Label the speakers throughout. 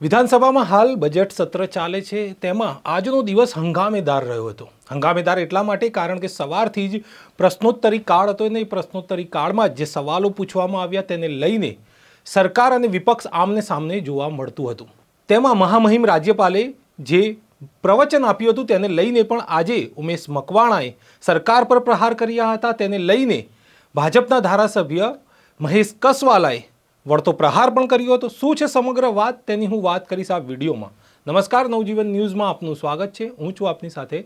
Speaker 1: વિધાનસભામાં હાલ બજેટ સત્ર ચાલે છે. તેમાં આજનો દિવસ હંગામેદાર રહ્યો હતો. હંગામેદાર એટલા માટે કારણ કે સવારથી જ પ્રશ્નોત્તરી કાળ હતો અને એ પ્રશ્નોત્તરી કાળમાં જે સવાલો પૂછવામાં આવ્યા તેને લઈને સરકાર અને વિપક્ષ આમને સામને જોવા મળતું હતું. તેમાં મહામહિમ રાજ્યપાલે જે પ્રવચન આપ્યું હતું તેને લઈને પણ આજે ઉમેશ મકવાણાએ સરકાર પર પ્રહાર કર્યા હતા. તેને લઈને ભાજપના ધારાસભ્ય મહેશ કસવાલાએ વળતો પ્રહાર પણ કર્યો હતો. શું છે સમગ્ર વાત? તેની હું વાત કરીશ આ વિડીયોમાં. નમસ્કાર, નવજીવન ન્યૂઝમાં આપનું સ્વાગત છે. હું છું આપની સાથે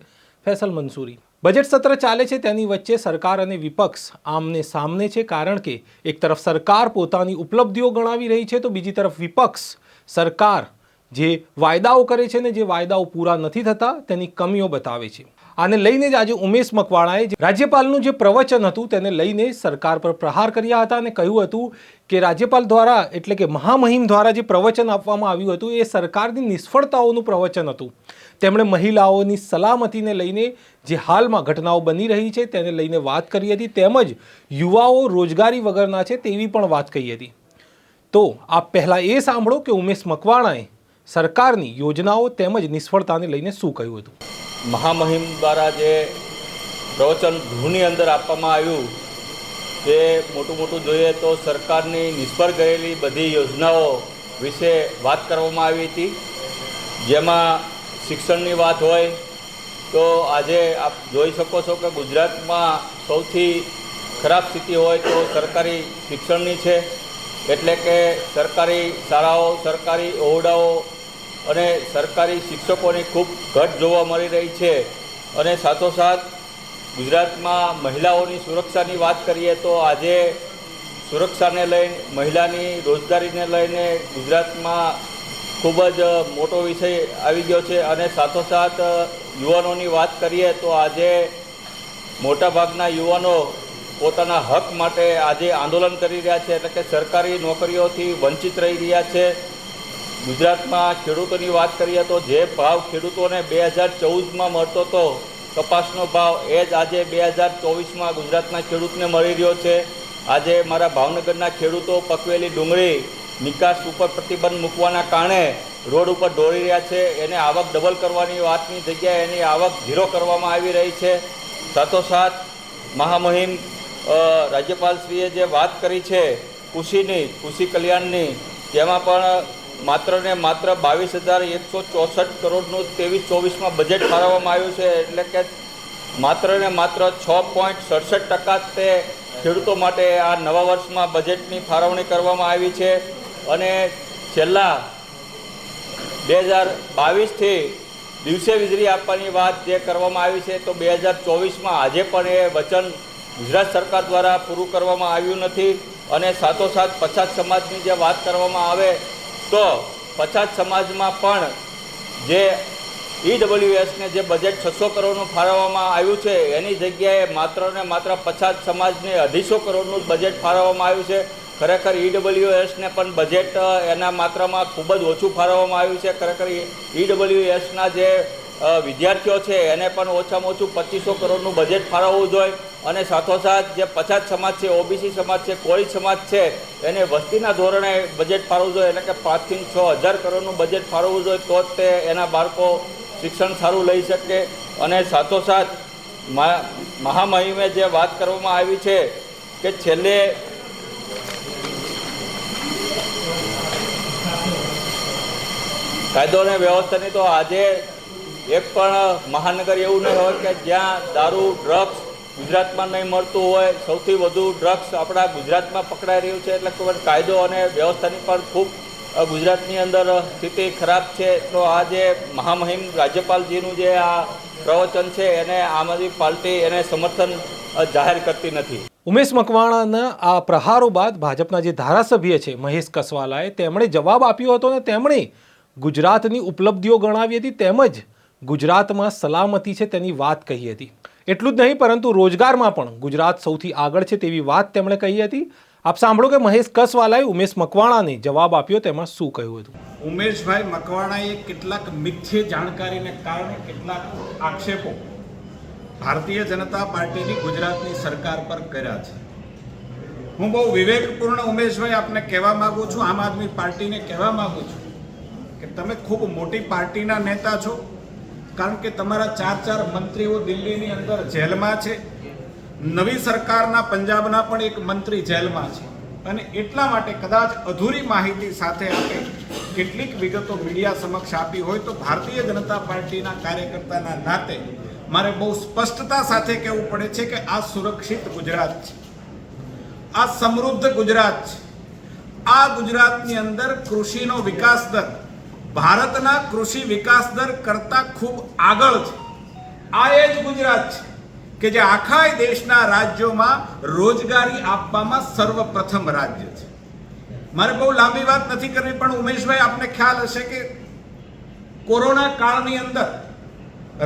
Speaker 1: ફેસલ મંસૂરી. બજેટ સત્ર ચાલે છે તેની વચ્ચે સરકાર અને વિપક્ષ આમને સામને છે કારણ કે એક તરફ સરકાર પોતાની ઉપલબ્ધિઓ ગણાવી રહી છે તો બીજી તરફ વિપક્ષ સરકાર જે વાયદાઓ કરે છે ને જે વાયદાઓ પૂરા નથી થતા તેની કમીઓ બતાવે છે. આને લઈને જ આજે ઉમેશ મકવાણાએ રાજ્યપાલનું જે પ્રવચન હતું તેને લઈને સરકાર પર પ્રહાર કર્યા હતા અને કહ્યું હતું કે રાજ્યપાલ દ્વારા એટલે કે મહામહિમ દ્વારા જે પ્રવચન આપવામાં આવ્યું હતું એ સરકારની નિષ્ફળતાઓનું પ્રવચન હતું. તેમણે મહિલાઓની સલામતીને લઈને જે હાલમાં ઘટનાઓ બની રહી છે તેને લઈને વાત કરી હતી તેમજ યુવાઓ રોજગારી વગરના છે તેવી પણ વાત કહી હતી. તો આપ પહેલાં એ સાંભળો કે ઉમેશ મકવાણાએ સરકારની યોજનાઓ તેમજ નિષ્ફળતાને લઈને શું કહ્યું હતું?
Speaker 2: મહામહિમ દ્વારા જે પ્રવચન ગૃહની અંદર આપવામાં આવ્યું તે મોટું મોટું જોઈએ તો સરકારની નિષ્ફળ ગયેલી બધી યોજનાઓ વિશે વાત કરવામાં આવી હતી. જેમાં શિક્ષણની વાત હોય તો આજે આપ જોઈ શકો છો કે ગુજરાતમાં સૌથી ખરાબ સ્થિતિ હોય તો સરકારી શિક્ષણની છે. એટલે કે સરકારી શાળાઓ, સરકારી ઓરડાઓ અને સરકારી શિક્ષકોની ખૂબ ઘટ જોવા મળી રહી છે. અને સાથોસાથ ગુજરાતમાં મહિલાઓની સુરક્ષાની વાત કરીએ તો આજે સુરક્ષાને લઈને, મહિલાની રોજગારીને લઈને ગુજરાતમાં ખૂબ જ મોટો વિષય આવી ગયો છે. અને સાથોસાથ યુવાનોની વાત કરીએ તો આજે મોટાભાગના યુવાનો પોતાના હક માટે આજે આંદોલન કરી રહ્યા છે. એટલે કે સરકારી નોકરીઓથી વંચિત રહી રહ્યા છે. ગુજરાતમાં ખેડૂતોની વાત કરીએ તો જે ભાવ ખેડૂતોને બે હજાર ચૌદમાં મળતો હતો કપાસનો ભાવ એ જ આજે બે હજાર ચોવીસમાં ગુજરાતના ખેડૂતને મળી રહ્યો છે. આજે મારા ભાવનગરના ખેડૂતો પકવેલી ડુંગળી, નિકાસ ઉપર પ્રતિબંધ મૂકવાના કારણે રોડ ઉપર દોડી રહ્યા છે. એને આવક ડબલ કરવાની વાતની જગ્યાએ એની આવક ઝીરો કરવામાં આવી રહી છે. સાથોસાથ મહામહિમ રાજ્યપાલશ્રીએ જે વાત કરી છે, કૃષિની, કૃષિ કલ્યાણની, તેમાં પણ માત્ર ને માત્ર બાવીસ હજાર એકસો ચોસઠ કરોડનું ત્રેવીસ ચોવીસમાં બજેટ ફાળવવામાં આવ્યું છે. એટલે કે માત્ર ને માત્ર છ પોઈન્ટ સડસઠ ટકા તે ખેડૂતો માટે આ નવા વર્ષમાં બજેટની ફાળવણી કરવામાં આવી છે. અને છેલ્લા બે હજાર બાવીસથી દિવસે વીજળી આપવાની વાત જે કરવામાં આવી છે, તો બે હજાર ચોવીસમાં આજે પણ એ વચન ગુજરાત સરકાર દ્વારા પૂરું કરવામાં આવ્યું નથી. અને સાથોસાથ પછાત સમાજની જે વાત કરવામાં આવે તો પછાત સમાજમાં પણ જે ઈડબ્લ્યુએસને જે બજેટ છસો કરોડનું ફાળવવામાં આવ્યું છે, એની જગ્યાએ માત્ર ને માત્ર પછાત સમાજને અઢીસો કરોડનું બજેટ ફાળવવામાં આવ્યું છે. ખરેખર ઈડબ્લ્યુએસને પણ બજેટ એના માત્રામાં ખૂબ જ ઓછું ફાળવવામાં આવ્યું છે. ખરેખર ઈડબ્લ્યુએસના જે વિદ્યાર્થીઓ છે, એને પણ ઓછામાં ઓછું પચીસો કરોડનું બજેટ ફાળવવું જોઈએ. અને સાથોસાથ જે પછાત સમાજ છે ઓબીસી સમાજ છે, કોળી સમાજ છે, એને વસ્તીના ધોરણે બજેટ ફાળવવું જોઈએ. એટલે કે પાંચથી છ હજાર કરોડનું બજેટ ફાળવવું જોઈએ તો જ તે એના બાળકો શિક્ષણ સારું લઈ શકે. અને સાથોસાથ મહા- મહામહિમે જે વાત કરવામાં આવી છે કે છેલ્લે કાયદો અને વ્યવસ્થાની તો આજે એક પણ મહાનગર એવું નહીં હોય કે જ્યાં દારૂ, ડ્રગ્સ ગુજરાતમાં નહીં મળતું હોય, સૌથી વધુ ડ્રગ્સ આપણા ગુજરાતમાં પકડાઈ રહ્યું છે, એટલે ખબર કાયદો અને વ્યવસ્થાની પણ ખૂબ ગુજરાતની અંદર સ્થિતિ ખરાબ છે. તો આ જે મહામહિમ રાજ્યપાલજીનું જે આ પ્રવચન છે, એને આમ આદમી પાર્ટી એને સમર્થન જાહેર કરતી નથી.
Speaker 1: ઉમેશ મકવાણાના આ પ્રહારો બાદ ભાજપના જે ધારાસભ્ય છે, મહેશ કસવાલાએ તેમણે જવાબ આપ્યો હતો ને તેમણે ગુજરાતની ઉપલબ્ધિઓ ગણાવી હતી, તેમજ ગુજરાતમાં સલામતી છે તેની વાત કહી હતી. એટલું જ નહીં, પરંતુ રોજગારમાં પણ ગુજરાત સૌથી આગળ છે તેવી વાત તેમણે કહી હતી. આપ સાંભળો કે મહેશ કસવાલાએ ઉમેશ મકવાણાને જવાબ આપ્યો તેમાં શું કહ્યું હતું?
Speaker 3: ઉમેશભાઈ મકવાણાએ કેટલાક મિથ્ય જાણકારીને કારણે કેટલાક આક્ષેપો ભારતીય જનતા પાર્ટીની ગુજરાતની સરકાર પર કર્યા છે. હું બહુ વિવેકપૂર્ણ ઉમેશભાઈ આપને કહેવા માગું છું, આમ આદમી પાર્ટીને કહેવા માગું છું કે તમે ખૂબ મોટી પાર્ટીના નેતા છો કારણ કે તમારા ચાર ચાર મંત્રીઓ દિલ્હીની અંદર જેલમાં છે. નવી સરકારના પંજાબના પણ એક મંત્રી જેલમાં છે. અને એટલા માટે કદાચ અધૂરી માહિતી સાથે આપે કેટલીક વિગતો મીડિયા સમક્ષ આપી હોય તો ભારતીય જનતા પાર્ટીના કાર્યકર્તાના નાતે મારે બહુ સ્પષ્ટતા સાથે કહેવું પડે છે કે આ સુરક્ષિત ગુજરાત છે. આ સમૃદ્ધ ગુજરાત છે. આ ગુજરાતની અંદર કૃષિનો વિકાસ દર ભારતના કૃષિ વિકાસ દર કરતાં ખૂબ આગળ છે. આ એ જ ગુજરાત છે કે જે આખા દેશના રાજ્યોમાં રોજગારી આપવામાં સર્વપ્રથમ રાજ્ય છે. મારે બહુ લાંબી વાત નથી કરવી, પણ ઉમેશભાઈ, આપને ખ્યાલ હશે કે કોરોના કાળની અંદર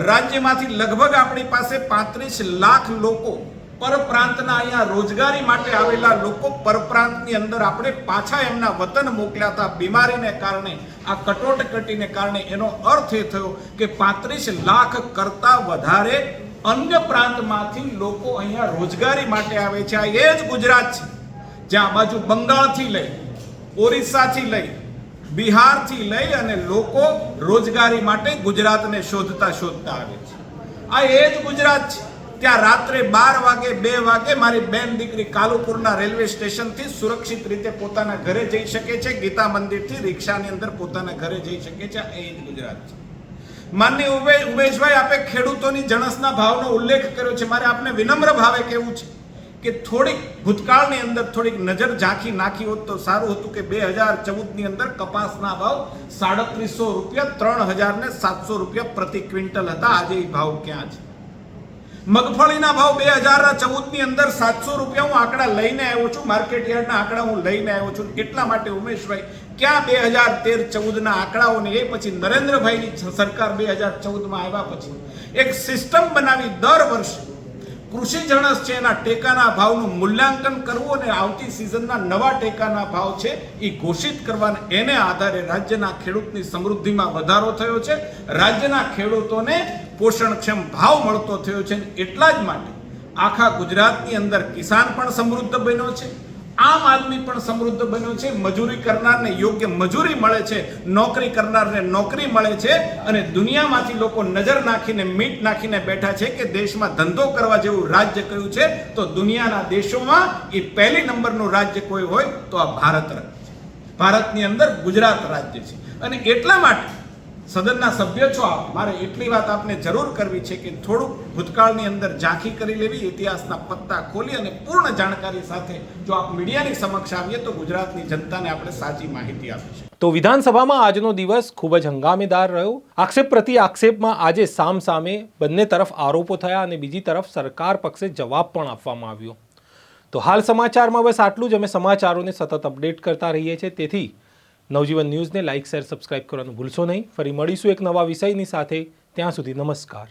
Speaker 3: રાજ્યમાંથી લગભગ આપણી પાસે પાંત્રીસ લાખ લોકો પરપ્રાંતના અહીંયા રોજગારી માટે આવેલા લોકો પરપ્રાંતની અંદર આપણે પાછા એમના વતન મોકલ્યા હતા. બીમારીને કારણે, આ કટોટકટીને કારણે એનો અર્થ એ થયો કે પાંત્રીસ લાખ કરતા વધારે અન્ય પ્રાંતમાંથી લોકો અહીંયા રોજગારી માટે આવે છે. આ એ જ ગુજરાત છે. જ્યાં બાજુ બંગાળથી લઈ, ઓરિસ્સાથી લઈ, બિહારથી લઈ અને લોકો રોજગારી માટે ગુજરાતને શોધતા શોધતા આવે છે. આ એ જ ગુજરાત છે. ત્યાં રાત્રે બાર વાગે, બે વાગે મારી બેન દીકરી કાલુપુરના રેલવે સ્ટેશનથી સુરક્ષિત રીતે પોતાના ઘરે જઈ શકે છે. ગીતા મંદિરથી રિક્ષાની અંદર પોતાના ઘરે જઈ શકે છે. એ જ ગુજરાત છે. માનની ઉમે ઉમેશભાઈ, આપે ખેડૂતોની જણસના ભાવનો ઉલ્લેખ કર્યો છે. મારે આપને વિનમ્ર ભાવે કહેવું છે કે થોડીક ભૂતકાળની અંદર થોડીક નજર ઝાંખી નાખી હોત તો સારું હતું કે બે હજાર ચૌદની અંદર કપાસના ભાવ સાડત્રીસો રૂપિયા, ત્રણ હજાર ને સાતસો રૂપિયા પ્રતિ ક્વિન્ટલ હતા. આજે એ ભાવ ક્યાં છે? મગફળીના ભાવ બે હજાર ચૌદની અંદર સાતસો રૂપિયા હું આંકડા લઈને આવ્યો છું. માર્કેટ યાર્ડના આંકડા હું લઈને આવ્યો છું. એટલા માટે ઉમેશભાઈ, ક્યાં બે હજાર તેર ચૌદના આંકડાઓને એ પછી નરેન્દ્રભાઈની સરકાર બે હજાર ચૌદમાં આવ્યા પછી? એક સિસ્ટમ બનાવી દર વર્ષે કૃષિ જણસ છે, એના ટેકાના ભાવનું મૂલ્યાંકન કરવું અને આવતી સિઝનના નવા ટેકાના ભાવ છે એ ઘોષિત કરવાના એને આધારે રાજ્યના ખેડૂતની સમૃદ્ધિમાં વધારો થયો છે. રાજ્યના ખેડૂતોને પોષણક્ષમ ભાવ મળતો થયો છે એટલા જ માટે આખા ગુજરાતની અંદર કિસાન પણ સમૃદ્ધ બન્યો છે. આમ આદમી પણ સમૃદ્ધ બન્યો છે, મજૂરી કરનારને યોગ્ય મજૂરી મળે છે, નોકરી કરનારને નોકરી મળે છે અને દુનિયામાંથી લોકો નજર નાખીને, મીટ નાખીને બેઠા છે કે દેશમાં ધંધો કરવા જેવું રાજ્ય કયું છે, તો દુનિયાના દેશોમાં એ પહેલી નંબરનું રાજ્ય કોઈ હોય તો આ ભારત ભારતની અંદર ગુજરાત રાજ્ય છે. અને એટલા માટે સદનના સભ્ય છો આપ, મારે એટલી વાત આપને જરૂર કરવી છે કે થોડુંક ભૂતકાળની અંદર ઝાંખી કરી લેવી, ઇતિહાસના પત્તા ખોલી અને પૂર્ણ જાણકારી સાથે જો આપ મીડિયાની સમક્ષ આવીએ તો ગુજરાતની જનતાને આપણે સાચી માહિતી આપીશું.
Speaker 1: તો વિધાનસભામાં આજનો દિવસ ખૂબ જ હંગામેદાર રહ્યો. આક્ષેપ પ્રતિ આક્ષેપમાં આજે સામ સામે બંને તરફ આરોપો થયા અને બીજી તરફ સરકાર પક્ષે જવાબ પણ આપવામાં આવ્યો. તો હાલ સમાચારમાં બસ આટલું જ. અમે સમાચારોને સતત અપડેટ કરતા રહીએ છીએ. તેથી નવજીવન ન્યૂઝને લાઇક, શેર, સબસ્ક્રાઇબ કરવાનું ભૂલશો નહીં. ફરી મળીશું એક નવા વિષયની સાથે. ત્યાં સુધી નમસ્કાર.